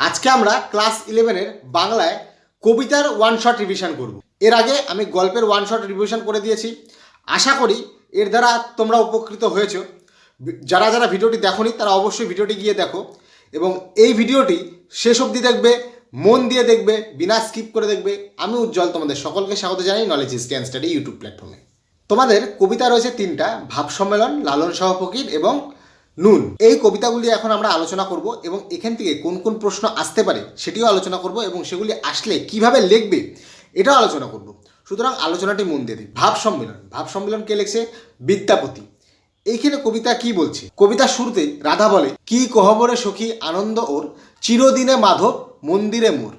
আজকে আমরা ক্লাস ইলেভেনের বাংলায় কবিতার ওয়ান শট রিভিশন করব। এর আগে আমি গল্পের ওয়ান শট রিভিশন করে দিয়েছি। আশা করি এর দ্বারা তোমরা উপকৃত হয়েছো। যারা যারা ভিডিওটি দেখোনি, তারা অবশ্যই ভিডিওটি গিয়ে দেখো এবং এই ভিডিওটি শেষ অবধি দেখবে, মন দিয়ে দেখবে, বিনা স্কিপ করে দেখবে। আমি উজ্জ্বল তোমাদের সকলকে স্বাগত জানাই knowledge is can study YouTube প্ল্যাটফর্মে তোমাদের কবিতা রয়েছে তিনটা, ভাব সম্মেলন, লালন সহ ফকির এবং নুন। এই কবিতাগুলি এখন আমরা আলোচনা করব এবং এখান থেকে কোন কোন প্রশ্ন আসতে পারে সেটিও আলোচনা করব এবং সেগুলি আসলে কীভাবে লিখবে এটাও আলোচনা করব। সুতরাং আলোচনাটি মন দিয়ে দিই ভাব সম্মেলন। ভাব সম্মেলন কে লিখছে? বিদ্যাপতি। এইখানে কবিতা কি বলছে? কবিতা শুরুতে রাধা বলে, কি কহবরে সখী আনন্দ ওর, চিরদিনে মাধব মন্দিরে মোর।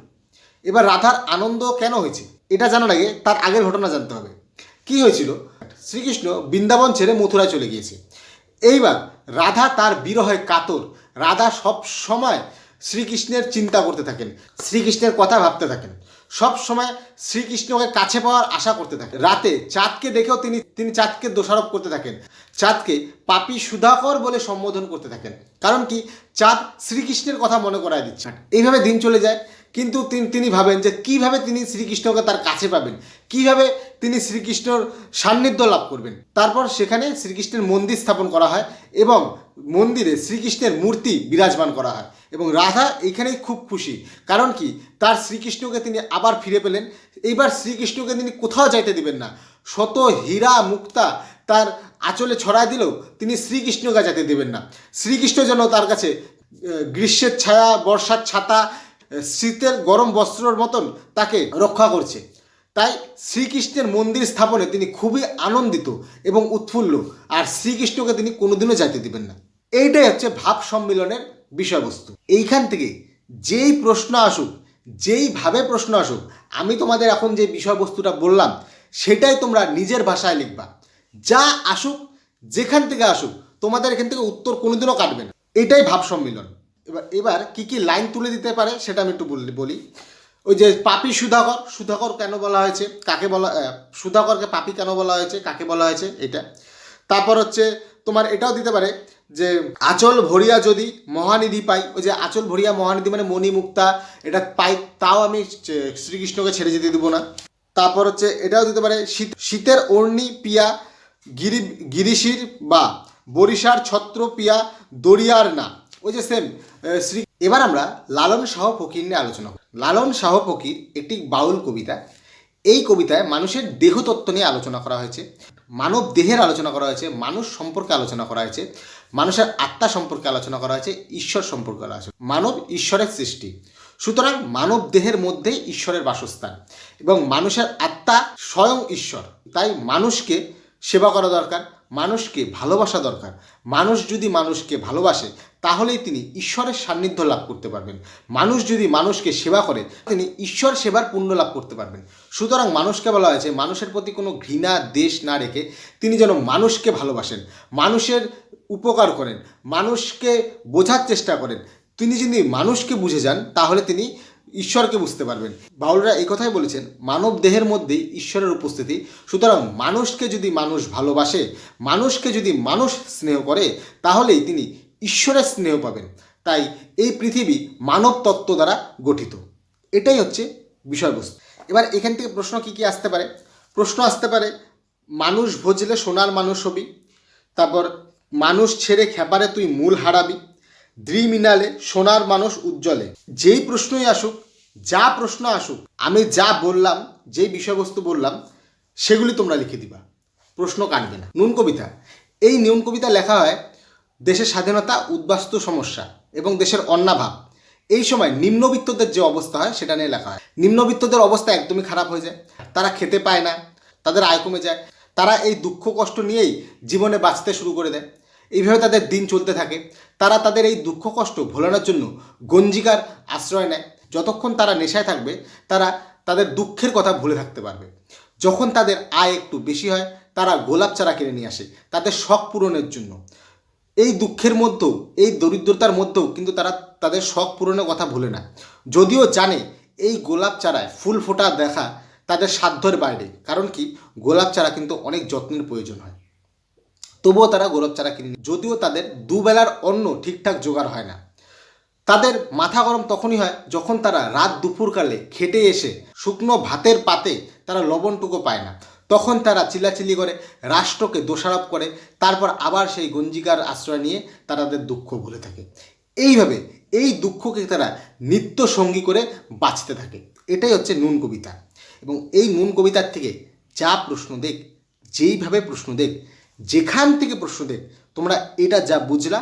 এবার রাধার আনন্দ কেন হয়েছে? এটা জানার আগে তার আগের ঘটনা জানতে হবে। কি হয়েছিল? শ্রীকৃষ্ণ বৃন্দাবন ছেড়ে মথুরায় চলে গিয়েছে। এইবার রাধা তার বিরহে কাতর। রাধা সব সময় শ্রীকৃষ্ণের চিন্তা করতে থাকেন, শ্রীকৃষ্ণের কথা ভাবতে থাকেন। সব সময় শ্রীকৃষ্ণকে কাছে পাওয়ার আশা করতে থাকেন। রাতে চাঁদকে দেখেও তিনি তিনি চাঁদকে দোষারোপ করতে থাকেন। চাঁদকে পাপি সুধাকর বলে সম্বোধন করতে থাকেন। কারণ কি? চাঁদ শ্রীকৃষ্ণের কথা মনে করায় দিচ্ছে। এইভাবে দিন চলে যায়। কিন্তু তিনি ভাবেন যে কীভাবে তিনি শ্রীকৃষ্ণকে তার কাছে পাবেন? কীভাবে তিনি শ্রীকৃষ্ণর সান্নিধ্য লাভ করবেন? তারপর সেখানে শ্রীকৃষ্ণের মন্দির স্থাপন করা হয় এবং মন্দিরে শ্রীকৃষ্ণের মূর্তি বিরাজমান করা হয় এবং রাধা এখানেই খুব খুশি। কারণ কি? তার শ্রীকৃষ্ণকে তিনি আবার ফিরে পেলেন। এইবার শ্রীকৃষ্ণকে তিনি কোথাও যাইতে দিবেন না। শত হীরা মুক্তা তার আঁচলে ছড়ায় দিলেও তিনি শ্রীকৃষ্ণকে যেতে দেবেন না। শ্রীকৃষ্ণ যেন তার কাছে গ্রীষ্মের ছায়া, বর্ষার ছাতা শীতের গরম বস্ত্রর মতন তাকে রক্ষা করছে। তাই শ্রীকৃষ্ণের মন্দির স্থাপনে তিনি খুবই আনন্দিত এবং উৎফুল্ল, আর শ্রীকৃষ্ণকে তিনি কোনোদিনও যাইতে দিবেন না। এইটাই হচ্ছে ভাব সম্মিলনের বিষয়বস্তু। এইখান থেকে যেই প্রশ্ন আসুক যেইভাবে প্রশ্ন আসুক, আমি তোমাদের এখন যে বিষয়বস্তুটা বললাম, সেটাই তোমরা নিজের ভাষায় লিখবা। যা আসুক, যেখান থেকে আসুক, তোমাদের এখান থেকে উত্তর কোনোদিনও কাটবে না। এটাই ভাব সম্মিলন। এবার এবার কি কি লাইন তুলে দিতে পারে সেটা আমি একটু বলি ওই যে পাপি সুধাকর সুধাকর কেন বলা হয়েছে, কাকে বলা সুধাকরকে পাপি কেন বলা হয়েছে, কাকে বলা হয়েছে, এটা। তারপর হচ্ছে তোমার এটাও দিতে পারে যে আচল ভরিয়া যদি মহানিধি পাই, ওই যে আচল ভরিয়া মহানিধি মানে মণি মুক্তা, এটা পাই, তাও আমি শ্রীকৃষ্ণকে ছেড়ে যেতে দেবো না। তারপর হচ্ছে এটাও দিতে পারে শীত, শীতের অর্ণি পিয়া, গিরি, গিরিশির বা বরিশার ছত্র পিয়া, দরিয়ার না। ওই যে সেম শ্রী এবার আমরা লালন শাহ ফকির নিয়ে আলোচনা করব লালন শাহ ফকির একটি বাউল কবিতা। এই কবিতায় মানুষের দেহতত্ত্ব নিয়ে আলোচনা করা হয়েছে, মানব দেহের আলোচনা করা হয়েছে, মানুষ সম্পর্কে আলোচনা করা হয়েছে, মানুষের আত্মা সম্পর্কে আলোচনা করা হয়েছে, ঈশ্বর সম্পর্কে আলোচনা মানব ঈশ্বরের সৃষ্টি। সুতরাং মানব দেহের মধ্যেই ঈশ্বরের বাসস্থান এবং মানুষের আত্মা স্বয়ং ঈশ্বর। তাই মানুষকে সেবা করা দরকার মানুষকে ভালোবাসা দরকার। মানুষ যদি মানুষকে ভালোবাসে, তাহলেই তিনি ঈশ্বরের সান্নিধ্য লাভ করতে পারবেন। মানুষ যদি মানুষকে সেবা করে, তিনি ঈশ্বর সেবার পুণ্য লাভ করতে পারবেন। সুতরাং মানুষকে বলা হয়েছে, মানুষের প্রতি কোনো ঘৃণা, দেশ না রেখে তিনি যেন মানুষকে ভালোবাসেন, মানুষের উপকার করেন, মানুষকে বোঝার চেষ্টা করেন। তিনি যদি মানুষকে বুঝে যান, তাহলে তিনি ঈশ্বরকে বুঝতে পারবেন। বাউলরা এই কথাই বলেছেন, মানব দেহের মধ্যেই ঈশ্বরের উপস্থিতি। সুতরাং মানুষকে যদি মানুষ ভালোবাসে, মানুষকে যদি মানুষ স্নেহ করে, তাহলেই তিনি ঈশ্বরের স্নেহ পাবেন। তাই এই পৃথিবী মানব তত্ত্ব দ্বারা গঠিত। এটাই হচ্ছে বিষয়বস্তু। এবার এখান থেকে প্রশ্ন কি কি আসতে পারে? প্রশ্ন আসতে পারে, মানুষ ভজলে সোনার মানুষ হবি, তারপর মানুষ ছেড়ে খেপারে তুই মূল হারাবি। দ্রিমিনালে সোনার মানুষ উজ্জ্বলে। যেই প্রশ্নই আসুক, যা প্রশ্ন আসুক, আমি যা বললাম, যেই বিষয়বস্তু বললাম, সেগুলি তোমরা লিখে দিবা। প্রশ্ন কাটবে না। নুন কবিতা। এই নুন কবিতা লেখা হয় দেশের স্বাধীনতা, উদ্বাস্তু সমস্যা এবং দেশের অন্নাভাব এই সময় নিম্নবিত্তদের যে অবস্থা হয়, সেটা নিয়ে লেখা হয়। নিম্নবিত্তদের অবস্থা একদমই খারাপ হয়ে যায়। তারা খেতে পায় না, তাদের আয় কমে যায়। তারা এই দুঃখ কষ্ট নিয়েই জীবনে বাঁচতে শুরু করে দেয়। এইভাবে তাদের দিন চলতে থাকে। তারা তাদের এই দুঃখ কষ্ট ভোলানোর জন্য গঞ্জিকার আশ্রয় নেয়। যতক্ষণ তারা নেশায় থাকবে, তারা তাদের দুঃখের কথা ভুলে থাকতে পারবে। যখন তাদের আয় একটু বেশি হয়, তারা গোলাপ চারা কিনে নিয়ে আসে তাদের শখ পূরণের জন্য। এই দুঃখের মধ্যেও, এই দরিদ্রতার মধ্যেও কিন্তু তারা তাদের শখ পূরণের কথা ভুলে না। যদিও জানে এই গোলাপ চারায় ফুল ফোটা দেখা তাদের সাধ্যের বাইরে। কারণ কি? গোলাপ চারা কিন্তু অনেক যত্নের প্রয়োজন হয়। তবুও তারা গোলাপ চারা কিনে। যদিও তাদের দুবেলার অন্ন ঠিকঠাক জোগাড় হয় না। তাদের মাথা গরম তখনই হয় যখন তারা রাত দুপুরকালে খেটে এসে শুকনো ভাতের পাতে তারা লবণটুকু পায় না। তখন তারা চিল্লাচিল্লি করে, রাষ্ট্রকে দোষারোপ করে, তারপর আবার সেই গঞ্জিকার আশ্রয় নিয়ে তারা তাদের দুঃখ ভুলে থাকে। এইভাবে এই দুঃখকে তারা নিত্য সঙ্গী করে বাঁচতে থাকে। এটাই হচ্ছে নুন কবিতা। এবং এই নুন কবিতার থেকে যা প্রশ্ন দেখ, যেইভাবে প্রশ্ন দেখ যেখান থেকে প্রশ্ন দেখ তোমরা এটা যা বুঝলা,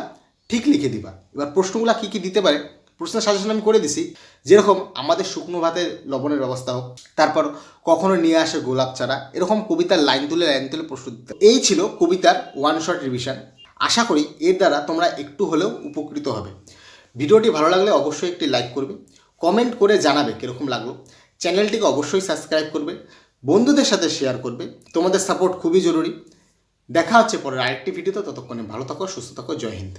ঠিক লিখে দিবা। এবার প্রশ্নগুলো কী কী দিতে পারে? প্রশ্নের সাজেশন আমি করে দিছি। যেরকম আমাদের শুকনো ভাতের লবণের ব্যবস্থা হোক, তারপর কখনো নিয়ে আসে গোলাপ চারা, এরকম কবিতার লাইন তুলে লাইন তুলে প্রশ্ন দিতে এই ছিল কবিতার ওয়ান শট রিভিশন আশা করি এর দ্বারা তোমরা একটু হলেও উপকৃত হবে। ভিডিওটি ভালো লাগলে অবশ্যই একটি লাইক করবে। কমেন্ট করে জানাবে কীরকম লাগল। চ্যানেলটিকে অবশ্যই সাবস্ক্রাইব করবে। বন্ধুদের সাথে শেয়ার করবে। তোমাদের সাপোর্ট খুবই জরুরি। দেখা হচ্ছে পরের আরেকটি ভিডিওতে ততক্ষণে ভালো থাকো সুস্থ থাকো জয় হিন্দ।